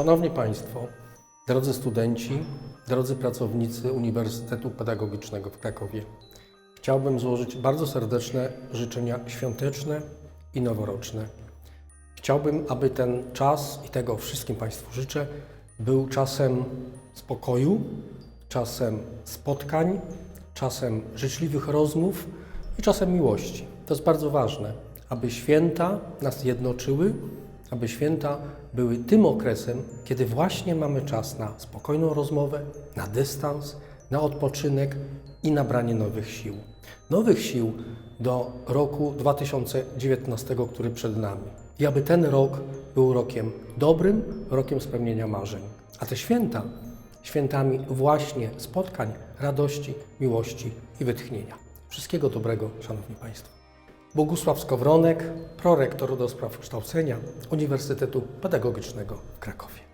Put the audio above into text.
Szanowni Państwo, drodzy studenci, drodzy pracownicy Uniwersytetu Pedagogicznego w Krakowie, chciałbym złożyć bardzo serdeczne życzenia świąteczne i noworoczne. Chciałbym, aby ten czas, i tego wszystkim Państwu życzę, był czasem spokoju, czasem spotkań, czasem życzliwych rozmów i czasem miłości. To jest bardzo ważne, aby święta nas jednoczyły, aby święta były tym okresem, kiedy właśnie mamy czas na spokojną rozmowę, na dystans, na odpoczynek i nabranie nowych sił. Nowych sił do roku 2019, który przed nami. I aby ten rok był rokiem dobrym, rokiem spełnienia marzeń. A te święta, świętami właśnie spotkań, radości, miłości i wytchnienia. Wszystkiego dobrego, Szanowni Państwo. Bogusław Skowronek, prorektor do kształcenia Uniwersytetu Pedagogicznego w Krakowie.